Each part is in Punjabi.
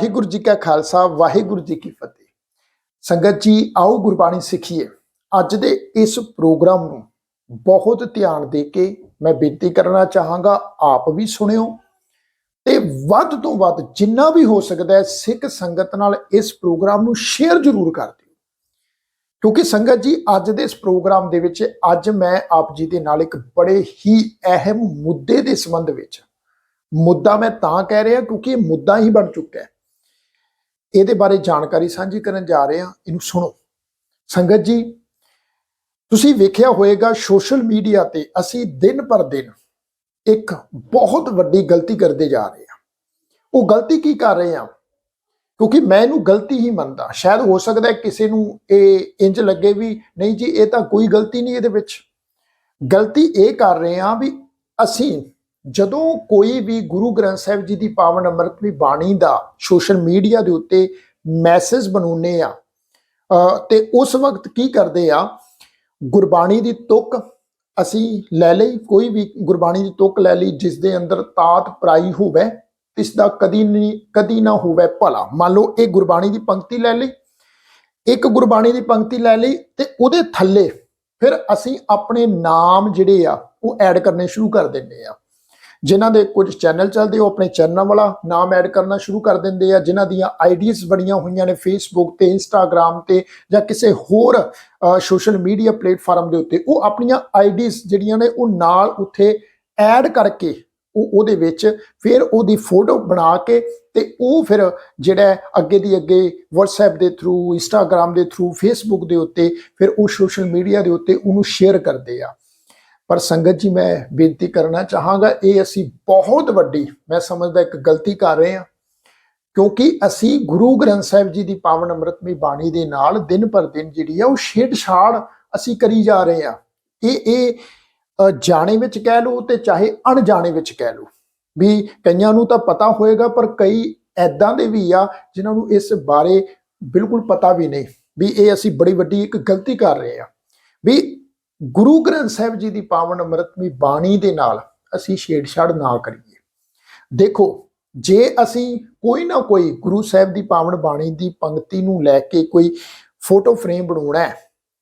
ਵਾਹਿਗੁਰੂ ਜੀ ਕਾ ਖਾਲਸਾ, ਵਾਹਿਗੁਰੂ ਜੀ ਕੀ ਫਤਿਹ। ਸੰਗਤ ਜੀ, ਆਓ ਗੁਰਬਾਣੀ ਸਿੱਖੀਏ। ਅੱਜ ਦੇ ਇਸ ਪ੍ਰੋਗਰਾਮ ਨੂੰ ਬਹੁਤ ਧਿਆਨ ਦੇ ਕੇ ਮੈਂ ਬੇਨਤੀ ਕਰਨਾ ਚਾਹਾਂਗਾ, ਆਪ ਵੀ ਸੁਣਿਓ। ਤੇ ਵੱਧ ਤੋਂ ਵੱਧ ਜਿੰਨਾ ਵੀ ਹੋ ਸਕਦਾ ਹੈ, ਸਿੱਖ ਸੰਗਤ ਨਾਲ ਇਸ ਪ੍ਰੋਗਰਾਮ ਨੂੰ ਸ਼ੇਅਰ ਜ਼ਰੂਰ ਕਰ ਦਿਓ। ਕਿਉਂਕਿ ਸੰਗਤ ਜੀ, ਅੱਜ ਦੇ ਇਸ ਪ੍ਰੋਗਰਾਮ ਦੇ ਵਿੱਚ ਅੱਜ ਮੈਂ ਆਪ ਜੀ ਦੇ ਨਾਲ ਇੱਕ ਬੜੇ ਹੀ ਅਹਿਮ ਮੁੱਦੇ ਦੇ ਸੰਬੰਧ ਵਿੱਚ। ਮੁੱਦਾ ਮੈਂ ਤਾਂ ਕਹਿ ਰਿਹਾ ਕਿਉਂਕਿ ਇਹ ਮੁੱਦਾ ਹੀ ਬਣ ਚੁੱਕਾ ਹੈ। ਇਹਦੇ ਬਾਰੇ ਜਾਣਕਾਰੀ ਸਾਂਝੀ ਕਰਨ ਜਾ ਰਹੇ ਹਾਂ। ਇਹਨੂੰ ਸੁਣੋ। ਸੰਗਤ ਜੀ, ਤੁਸੀਂ ਵੇਖਿਆ ਹੋਵੇਗਾ ਸੋਸ਼ਲ ਮੀਡੀਆ ਤੇ ਅਸੀਂ ਦਿਨ ਪਰ ਦਿਨ ਇੱਕ ਬਹੁਤ ਵੱਡੀ ਗਲਤੀ ਕਰਦੇ ਜਾ ਰਹੇ ਹਾਂ। ਉਹ ਗਲਤੀ ਕੀ ਕਰ ਰਹੇ ਹਾਂ? ਕਿਉਂਕਿ ਮੈਂ ਇਹਨੂੰ ਗਲਤੀ ਹੀ ਮੰਨਦਾ। ਸ਼ਾਇਦ ਹੋ ਸਕਦਾ ਕਿਸੇ ਨੂੰ ਇਹ ਇੰਜ ਲੱਗੇ ਵੀ ਨਹੀਂ ਜੀ, ਇਹ ਤਾਂ ਕੋਈ ਗਲਤੀ ਨਹੀਂ ਇਹਦੇ ਵਿੱਚ। ਗਲਤੀ ਇਹ ਕਰ ਰਹੇ ਹਾਂ ਵੀ ਅਸੀਂ ਜਦੋਂ ਕੋਈ ਵੀ ਗੁਰੂ ਗ੍ਰੰਥ ਸਾਹਿਬ ਜੀ ਦੀ ਪਾਵਨ ਅੰਮ੍ਰਿਤ ਵੀ ਬਾਣੀ ਦਾ ਸੋਸ਼ਲ ਮੀਡੀਆ ਦੇ ਉੱਤੇ ਮੈਸੇਜ ਬਣਾਉਨੇ ਆ ਅ, ਤੇ ਉਸ ਵਕਤ ਕੀ ਕਰਦੇ ਆ ਗੁਰਬਾਣੀ ਦੀ ਤੁਕ ਅਸੀਂ ਲੈ ਲਈ ਕੋਈ ਵੀ ਗੁਰਬਾਣੀ ਦੀ ਤੁਕ ਲੈ ਲਈ ਜਿਸ ਦੇ ਅੰਦਰ ਤਾਤ ਪ੍ਰਾਈ ਹੋਵੇ ਇਸ ਦਾ ਕਦੀ ਨਹੀਂ ਕਦੀ ਨਾ ਹੋਵੇ ਭਲਾ। ਮੰਨ ਲਓ ਇਹ ਗੁਰਬਾਣੀ ਦੀ ਪੰਕਤੀ ਲੈ ਲਈ ਇੱਕ ਗੁਰਬਾਣੀ ਦੀ ਪੰਕਤੀ ਲੈ ਲਈ ਤੇ ਉਹਦੇ ਥੱਲੇ ਫਿਰ ਅਸੀਂ ਆਪਣੇ ਨਾਮ ਜਿਹੜੇ ਆ ਉਹ ਐਡ ਕਰਨੇ ਸ਼ੁਰੂ ਕਰ ਦਿੰਦੇ ਆ। ਜਿਨ੍ਹਾਂ ਦੇ ਕੁਝ ਚੈਨਲ ਚੱਲਦੇ, ਉਹ ਆਪਣੇ ਚੈਨਲ ਵਾਲਾ ਨਾਮ ਐਡ ਕਰਨਾ ਸ਼ੁਰੂ ਕਰ ਦਿੰਦੇ ਆ। ਜਿਨ੍ਹਾਂ ਦੀਆਂ ਆਈਡੀਜ਼ ਬਣੀਆਂ ਹੋਈਆਂ ਨੇ ਫੇਸਬੁੱਕ ਤੇ ਇੰਸਟਾਗ੍ਰam ਤੇ ਜਾਂ ਕਿਸੇ ਹੋਰ ਸੋਸ਼ਲ ਮੀਡੀਆ ਪਲੇਟਫਾਰਮ ਦੇ ਉੱਤੇ, ਉਹ ਆਪਣੀਆਂ ਆਈਡੀਜ਼ ਜਿਹੜੀਆਂ ਨੇ, ਉਹ ਨਾਲ ਉੱਥੇ ਐਡ ਕਰਕੇ ਉਹ ਉਹਦੇ ਵਿੱਚ ਫਿਰ ਉਹਦੀ ਫੋਟੋ ਬਣਾ ਕੇ ਤੇ ਉਹ ਫਿਰ ਜਿਹੜਾ ਅੱਗੇ ਦੀ ਅੱਗੇ WhatsApp ਦੇ ਥਰੂ Instagram ਦੇ ਥਰੂ Facebook ਦੇ ਉੱਤੇ ਫਿਰ ਉਹ ਸੋਸ਼ਲ ਮੀਡੀਆ ਦੇ ਉੱਤੇ ਉਹਨੂੰ ਸ਼ੇਅਰ ਕਰਦੇ ਆ। ਪਰ ਸੰਗਤ ਜੀ, ਮੈਂ ਬੇਨਤੀ ਕਰਨਾ ਚਾਹਾਂਗਾ, ਇਹ ਅਸੀਂ ਬਹੁਤ ਵੱਡੀ, ਮੈਂ ਸਮਝਦਾ ਇੱਕ ਗਲਤੀ ਕਰ ਰਹੇ ਹਾਂ, ਕਿਉਂਕਿ ਅਸੀਂ ਗੁਰੂ ਗ੍ਰੰਥ ਸਾਹਿਬ ਜੀ ਦੀ ਪਾਵਨ ਅੰਮ੍ਰਿਤਮਈ ਬਾਣੀ ਦੇ ਨਾਲ ਦਿਨ ਪਰ ਦਿਨ ਜਿਹੜੀ ਆ, ਉਹ ਛੇੜਛਾੜ ਅਸੀਂ ਕਰੀ ਜਾ ਰਹੇ ਹਾਂ। ਇਹ ਇਹ ਜਾਣੇ ਵਿੱਚ ਕਹਿ ਲਓ ਤੇ ਚਾਹੇ ਅਣਜਾਣੇ ਵਿੱਚ ਕਹਿ ਲਓ। ਵੀ ਕਈਆਂ ਨੂੰ ਤਾਂ ਪਤਾ ਹੋਏਗਾ, ਪਰ ਕਈ ਐਦਾਂ ਦੇ ਵੀ ਆ, ਜਿਨ੍ਹਾਂ ਨੂੰ ਇਸ ਬਾਰੇ ਬਿਲਕੁਲ ਪਤਾ ਵੀ ਨਹੀਂ, ਵੀ ਇਹ ਅਸੀਂ ਬੜੀ ਵੱਡੀ ਇੱਕ ਗਲਤੀ ਕਰ ਰਹੇ ਹਾਂ। ਵੀ ਗੁਰੂ ਗ੍ਰੰਥ ਸਾਹਿਬ ਜੀ ਦੀ ਪਾਵਨ ਅੰਮ੍ਰਿਤਮਈ ਬਾਣੀ ਦੇ ਨਾਲ ਅਸੀਂ ਛੇੜਛਾੜ ਨਾ ਕਰੀਏ। ਦੇਖੋ, ਜੇ ਅਸੀਂ ਕੋਈ ਨਾ ਕੋਈ ਗੁਰੂ ਸਾਹਿਬ ਦੀ ਪਾਵਨ ਬਾਣੀ ਦੀ ਪੰਕਤੀ ਨੂੰ ਲੈ ਕੇ ਕੋਈ ਫੋਟੋ ਫਰੇਮ ਬਣਾਉਣਾ ਹੈ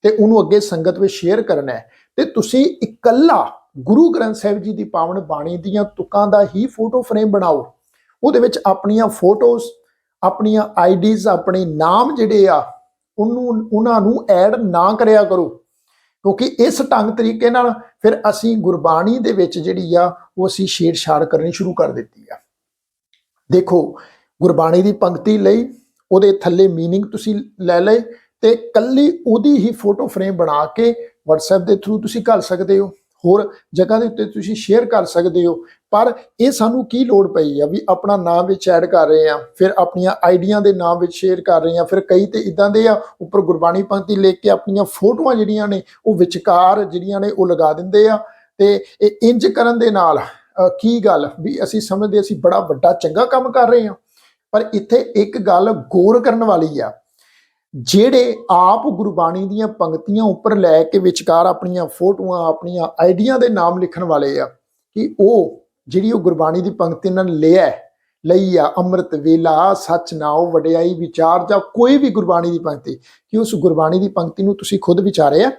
ਤੇ ਉਹਨੂੰ ਅੱਗੇ ਸੰਗਤ ਵਿੱਚ ਸ਼ੇਅਰ ਕਰਨਾ ਹੈ, ਤੇ ਤੁਸੀਂ ਇਕੱਲਾ ਗੁਰੂ ਗ੍ਰੰਥ ਸਾਹਿਬ ਜੀ ਦੀ ਪਾਵਨ ਬਾਣੀ ਦੀਆਂ ਤੁਕਾਂ ਦਾ ਹੀ ਫੋਟੋ ਫਰੇਮ ਬਣਾਓ, ਉਹਦੇ ਵਿੱਚ ਆਪਣੀਆਂ ਫੋਟੋਜ਼, ਆਪਣੀਆਂ ਆਈਡੀਜ਼, ਆਪਣੇ ਨਾਮ ਜਿਹੜੇ ਆ, ਉਹਨੂੰ, ਉਹਨਾਂ ਨੂੰ ਐਡ ਨਾ ਕਰਿਆ ਕਰੋ। ਕਿਉਂਕਿ ਇਸ ਢੰਗ ਤਰੀਕੇ ਨਾਲ ਫਿਰ ਅਸੀਂ ਗੁਰਬਾਣੀ ਦੇ ਵਿੱਚ ਜਿਹੜੀ ਆ ਉਹ ਅਸੀਂ ਛੇੜਛਾੜ ਕਰਨੀ ਸ਼ੁਰੂ ਕਰ ਦਿੱਤੀ ਆ ਦੇਖੋ ਗੁਰਬਾਣੀ ਦੀ ਪੰਕਤੀ ਲਈ ਉਹਦੇ ਥੱਲੇ मीनिंग ਤੁਸੀਂ ਲੈ ਲਏ ਤੇ ਕੱਲੀ ਉਹਦੀ ਹੀ ਫੋਟੋ ਫਰੇਮ ਬਣਾ ਕੇ WhatsApp ਦੇ ਥਰੂ ਤੁਸੀਂ ਕਰ ਸਕਦੇ ਹੋ ਹੋਰ ਜਗ੍ਹਾ ਦੇ ਉੱਤੇ ਤੁਸੀਂ ਸ਼ੇਅਰ ਕਰ ਸਕਦੇ ਹੋ। ਪਰ ਇਹ ਸਾਨੂੰ ਕੀ ਲੋੜ ਪਈ ਆ ਵੀ ਆਪਣਾ ਨਾਮ ਵਿੱਚ ਐਡ ਕਰ ਰਹੇ ਆ ਫਿਰ ਆਪਣੀਆਂ ਆਈਡੀਆਂ ਦੇ ਨਾਮ ਵਿੱਚ ਸ਼ੇਅਰ ਕਰ ਰਹੇ ਆ ਫਿਰ ਕਈ ਤੇ ਇਦਾਂ ਦੇ ਆ, ਉੱਪਰ ਗੁਰਬਾਣੀ ਪੰਕਤੀ ਲਿਖ ਕੇ ਆਪਣੀਆਂ ਫੋਟੋਆਂ ਜਿਹੜੀਆਂ ਨੇ, ਉਹ ਵਿਚਕਾਰ ਜਿਹੜੀਆਂ ਨੇ ਉਹ ਲਗਾ ਦਿੰਦੇ ਆ। ਤੇ ਇਹ ਇੰਜ ਕਰਨ ਦੇ ਨਾਲ ਕੀ ਗੱਲ? ਵੀ ਅਸੀਂ ਸਮਝਦੇ ਅਸੀਂ ਬੜਾ ਵੱਡਾ ਚੰਗਾ ਕੰਮ ਕਰ ਰਹੇ ਹਾਂ। ਪਰ ਇੱਥੇ ਇੱਕ ਗੱਲ ਗੌਰ ਕਰਨ ਵਾਲੀ ਆ ਜਿਹੜੇ ਆਪ ਗੁਰਬਾਣੀ ਦੀਆਂ ਪੰਕਤੀਆਂ ਉੱਪਰ ਲੈ ਕੇ ਵਿਚਕਾਰ ਆਪਣੀਆਂ ਫੋਟੋਆਂ, ਆਪਣੀਆਂ ਆਈਡੀਆਂ ਦੇ ਨਾਮ ਲਿਖਣ ਵਾਲੇ ਆ, ਕਿ ਉਹ ਜਿਹੜੀ ਉਹ ਗੁਰਬਾਣੀ ਦੀ ਪੰਕਤੀ ਨਾਲ ਲਿਆ ਲਈ ਆ, ਅੰਮ੍ਰਿਤ ਵੇਲਾ, ਸੱਚ ਨਾਉ, ਵਡਿਆਈ, ਵਿਚਾਰ ਜਾਂ ਕੋਈ ਵੀ ਗੁਰਬਾਣੀ ਦੀ ਪੰਕਤੀ, ਕਿ ਉਸ ਗੁਰਬਾਣੀ ਦੀ ਪੰਕਤੀ ਨੂੰ ਤੁਸੀਂ ਖੁਦ ਵਿਚਾਰਿਆ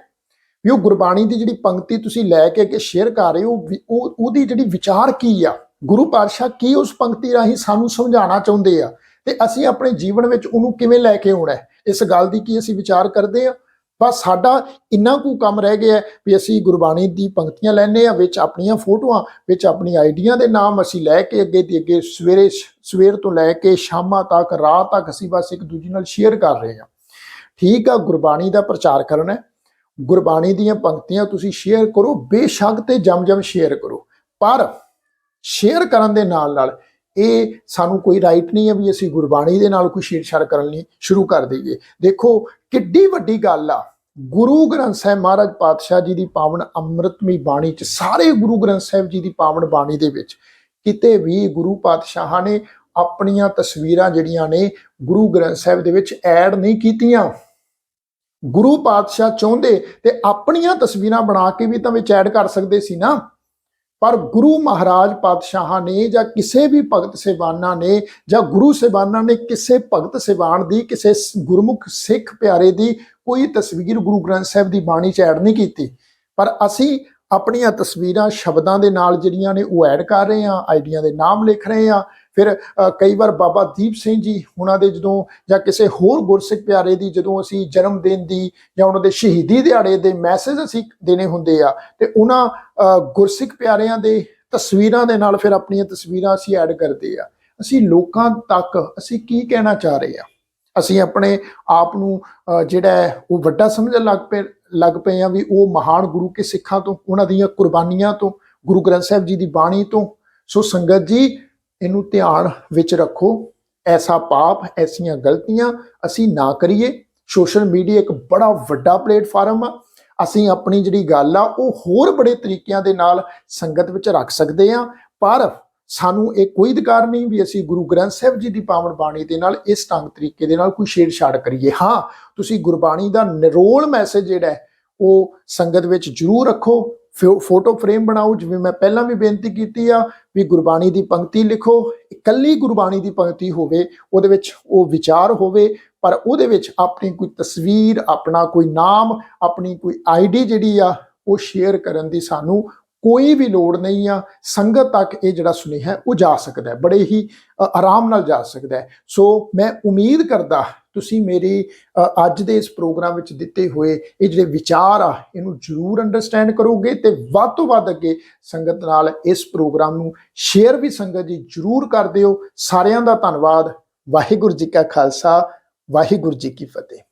ਵੀ ਉਹ ਗੁਰਬਾਣੀ ਦੀ ਜਿਹੜੀ ਪੰਕਤੀ ਤੁਸੀਂ ਲੈ ਕੇ ਅੱਗੇ ਸ਼ੇਅਰ ਕਰ ਰਹੇ ਹੋ ਉਹ, ਉਹਦੀ ਜਿਹੜੀ ਵਿਚਾਰ ਕੀ ਆ, ਗੁਰੂ ਪਾਤਸ਼ਾਹ ਕੀ ਉਸ ਪੰਕਤੀ ਰਾਹੀਂ ਸਾਨੂੰ ਸਮਝਾਉਣਾ ਚਾਹੁੰਦੇ ਆ, ਤੇ ਅਸੀਂ ਆਪਣੇ ਜੀਵਨ ਵਿੱਚ ਉਹਨੂੰ ਕਿਵੇਂ ਲੈ ਕੇ ਆਉਣਾ ਹੈ? ਇਸ ਗੱਲ ਦੀ ਕੀ ਅਸੀਂ ਵਿਚਾਰ ਕਰਦੇ ਆ ਬਸ ਸਾਡਾ ਇੰਨਾ ਕੁ ਕੰਮ ਰਹਿ ਗਿਆ ਵੀ ਅਸੀਂ ਗੁਰਬਾਣੀ ਦੀ ਪੰਕਤੀਆਂ ਲੈਣੇ ਆ ਵਿੱਚ ਆਪਣੀਆਂ ਫੋਟੋਆਂ, ਵਿੱਚ ਆਪਣੀ ਆਈਡੀਆਂ ਦੇ ਨਾਮ ਅਸੀਂ ਲੈ ਕੇ ਅੱਗੇ ਦੀ ਅੱਗੇ ਸਵੇਰੇ ਸਵੇਰ ਤੋਂ ਲੈ ਕੇ ਸ਼ਾਮਾਂ ਤੱਕ, ਰਾਤ ਤੱਕ ਅਸੀਂ ਬਸ ਇੱਕ ਦੂਜੇ ਨਾਲ ਸ਼ੇਅਰ ਕਰ ਰਹੇ ਹਾਂ। ਠੀਕ ਆ, ਗੁਰਬਾਣੀ ਦਾ ਪ੍ਰਚਾਰ ਕਰਨਾ ਹੈ। ਗੁਰਬਾਣੀ ਦੀਆਂ ਪੰਕਤੀਆਂ ਤੁਸੀਂ ਸ਼ੇਅਰ ਕਰੋ, ਬੇਸ਼ੱਕ ਤੇ ਜਮ-ਜਮ ਸ਼ੇਅਰ ਕਰੋ। ਪਰ ਸ਼ੇਅਰ ਕਰਨ ਦੇ ਨਾਲ ਨਾਲ ਇਹ ਸਾਨੂੰ ਕੋਈ ਰਾਈਟ ਨਹੀਂ ਹੈ ਵੀ ਅਸੀਂ ਗੁਰਬਾਣੀ ਦੇ ਨਾਲ ਕੋਈ ਛੇੜਛਾੜ ਕਰਨ ਲਈ ਸ਼ੁਰੂ ਕਰ ਦਈਏ। ਦੇਖੋ, ਕਿੱਡੀ ਵੱਡੀ ਗੱਲ ਆ। ਗੁਰੂ ਗ੍ਰੰਥ ਸਾਹਿਬ ਮਹਾਰਾਜ ਪਾਤਸ਼ਾਹ ਜੀ ਦੀ ਪਾਵਨ ਅੰਮ੍ਰਿਤਮਈ ਬਾਣੀ ਚ, ਸਾਰੇ ਗੁਰੂ ਗ੍ਰੰਥ ਸਾਹਿਬ ਜੀ ਦੀ ਪਾਵਨ ਬਾਣੀ ਦੇ ਵਿੱਚ ਕਿਤੇ ਵੀ ਗੁਰੂ ਪਾਤਸ਼ਾਹਾਂ ਨੇ ਆਪਣੀਆਂ ਤਸਵੀਰਾਂ ਜਿਹੜੀਆਂ ਨੇ ਗੁਰੂ ਗ੍ਰੰਥ ਸਾਹਿਬ ਦੇ ਵਿੱਚ ਐਡ ਨਹੀਂ ਕੀਤੀਆਂ। ਗੁਰੂ ਪਾਤਸ਼ਾਹ ਚਾਹੁੰਦੇ ਤੇ ਆਪਣੀਆਂ ਤਸਵੀਰਾਂ ਬਣਾ ਕੇ ਵੀ ਤਾਂ ਵਿੱਚ ਐਡ ਕਰ ਸਕਦੇ ਸੀ ਨਾ। ਪਰ ਗੁਰੂ ਮਹਾਰਾਜ ਪਾਤਸ਼ਾਹਾਂ ਨੇ ਜਾਂ ਕਿਸੇ ਵੀ ਭਗਤ ਸੇਵਾਨਾਂ ਨੇ ਜਾਂ ਗੁਰੂ ਸੇਵਾਨਾਂ ਨੇ ਕਿਸੇ ਭਗਤ ਸੇਵਾਨ ਦੀ, ਕਿਸੇ ਗੁਰਮੁਖ ਸਿੱਖ ਪਿਆਰੇ ਦੀ ਕੋਈ ਤਸਵੀਰ ਗੁਰੂ ਗ੍ਰੰਥ ਸਾਹਿਬ ਦੀ ਬਾਣੀ 'ਚ ਐਡ ਨਹੀਂ ਕੀਤੀ। ਪਰ ਅਸੀਂ ਆਪਣੀਆਂ ਤਸਵੀਰਾਂ ਸ਼ਬਦਾਂ ਦੇ ਨਾਲ ਜਿਹੜੀਆਂ ਨੇ ਉਹ ਐਡ ਕਰ ਰਹੇ ਹਾਂ, ਆਈਡੀਆਂ ਦੇ ਨਾਮ ਲਿਖ ਰਹੇ ਹਾਂ। ਫਿਰ ਕਈ ਵਾਰ ਬਾਬਾ ਦੀਪ ਸਿੰਘ ਜੀ ਉਹਨਾਂ ਦੇ ਜਦੋਂ ਜਾਂ ਕਿਸੇ ਹੋਰ ਗੁਰਸਿੱਖ ਪਿਆਰੇ ਦੀ ਜਦੋਂ ਅਸੀਂ ਜਨਮ ਦਿਨ ਦੀ ਜਾਂ ਉਹਨਾਂ ਦੇ ਸ਼ਹੀਦੀ ਦਿਹਾੜੇ ਦੇ ਮੈਸੇਜ ਅਸੀਂ ਦੇਣੇ ਹੁੰਦੇ ਆ, ਤੇ ਉਹਨਾਂ ਗੁਰਸਿੱਖ ਪਿਆਰਿਆਂ ਦੇ ਤਸਵੀਰਾਂ ਦੇ ਨਾਲ ਫਿਰ ਆਪਣੀਆਂ ਤਸਵੀਰਾਂ ਅਸੀਂ ਐਡ ਕਰਦੇ ਆ। ਅਸੀਂ ਲੋਕਾਂ ਤੱਕ ਅਸੀਂ ਕੀ ਕਹਿਣਾ ਚਾਹ ਰਹੇ ਆ ਅਸੀਂ ਆਪਣੇ ਆਪ ਨੂੰ ਜਿਹੜਾ ਹੈ, ਉਹ ਵੱਡਾ ਸਮਝਣ ਲੱਗ ਪਏ ਲੱਗ ਪਏ ਆ ਵੀ ਉਹ ਮਹਾਨ ਗੁਰੂ ਕੇ ਸਿੱਖਾਂ ਤੋਂ, ਉਹਨਾਂ ਦੀਆਂ ਕੁਰਬਾਨੀਆਂ ਤੋਂ, ਗੁਰੂ ਗ੍ਰੰਥ ਸਾਹਿਬ ਜੀ ਦੀ ਬਾਣੀ ਤੋਂ। ਸੋ ਸੰਗਤ ਜੀ, ਇਹਨੂੰ ਧਿਆਨ ਵਿੱਚ ਰੱਖੋ, ਐਸਾ ਪਾਪ, ਐਸੀਆਂ ਗਲਤੀਆਂ ਅਸੀਂ ਨਾ ਕਰੀਏ। ਸੋਸ਼ਲ ਮੀਡੀਆ ਇੱਕ ਬੜਾ ਵੱਡਾ ਪਲੇਟਫਾਰਮ ਆ। ਅਸੀਂ ਆਪਣੀ ਜਿਹੜੀ ਗੱਲ ਆ, ਉਹ ਹੋਰ ਬੜੇ ਤਰੀਕਿਆਂ ਦੇ ਨਾਲ ਸੰਗਤ ਵਿੱਚ ਰੱਖ ਸਕਦੇ ਆ। ਪਰ ਸਾਨੂੰ ਇਹ ਕੋਈ ਅਧਿਕਾਰ ਨਹੀਂ ਵੀ ਅਸੀਂ ਗੁਰੂ ਗ੍ਰੰਥ ਸਾਹਿਬ ਜੀ ਦੀ ਪਾਵਨ ਬਾਣੀ ਦੇ ਨਾਲ ਇਸ ਢੰਗ ਤਰੀਕੇ ਦੇ ਨਾਲ ਕੋਈ ਛੇੜਛਾੜ ਕਰੀਏ। ਹਾਂ, ਤੁਸੀਂ ਗੁਰਬਾਣੀ ਦਾ ਨਿਰੋਲ ਮੈਸੇਜ ਜਿਹੜਾ ਉਹ ਸੰਗਤ ਵਿੱਚ ਜ਼ਰੂਰ ਰੱਖੋ, ਫੋ- ਫੋਟੋ ਫਰੇਮ ਬਣਾਓ, ਜਿਵੇਂ ਮੈਂ ਪਹਿਲਾਂ ਵੀ ਬੇਨਤੀ ਕੀਤੀ ਆ ਵੀ ਗੁਰਬਾਣੀ ਦੀ ਪੰਕਤੀ ਲਿਖੋ, ਇਕੱਲੀ ਗੁਰਬਾਣੀ ਦੀ ਪੰਕਤੀ ਹੋਵੇ, ਉਹਦੇ ਵਿੱਚ ਉਹ ਵਿਚਾਰ ਹੋਵੇ, ਪਰ ਉਹਦੇ ਵਿੱਚ ਆਪਣੀ ਕੋਈ ਤਸਵੀਰ, ਆਪਣਾ ਕੋਈ ਨਾਮ, ਆਪਣੀ ਕੋਈ ਆਈਡੀ ਜਿਹੜੀ ਆ, ਉਹ ਸ਼ੇਅਰ ਕਰਨ ਦੀ ਸਾਨੂੰ ਕੋਈ ਵੀ ਲੋੜ ਨਹੀਂ ਆ, ਸੰਗਤ ਤੱਕ ਇਹ ਜਿਹੜਾ ਸੁਨੇਹਾ ਉਹ ਜਾ ਸਕਦਾ ਹੈ, ਬੜੇ ਹੀ ਆਰਾਮ ਨਾਲ ਜਾ ਸਕਦਾ ਹੈ। ਸੋ ਮੈਂ ਉਮੀਦ ਕਰਦਾ ਤੁਸੀਂ ਮੇਰੀ ਅੱਜ ਦੇ ਇਸ ਪ੍ਰੋਗਰਾਮ ਵਿੱਚ ਦਿੱਤੇ ਹੋਏ ਇਹ ਜਿਹੜੇ ਵਿਚਾਰ ਆ, ਇਹਨੂੰ ਜ਼ਰੂਰ ਅੰਡਰਸਟੈਂਡ ਕਰੋਗੇ ਤੇ ਵੱਧ ਤੋਂ ਵੱਧ ਅੱਗੇ ਸੰਗਤ ਨਾਲ ਇਸ ਪ੍ਰੋਗਰਾਮ ਨੂੰ ਸ਼ੇਅਰ ਵੀ ਸੰਗਤ ਜੀ ਜ਼ਰੂਰ ਕਰ ਦਿਓ। ਸਾਰਿਆਂ ਦਾ ਧੰਨਵਾਦ। ਵਾਹਿਗੁਰੂ ਜੀ ਕਾ ਖਾਲਸਾ, ਵਾਹਿਗੁਰੂ ਜੀ ਕੀ ਫਤਿਹ।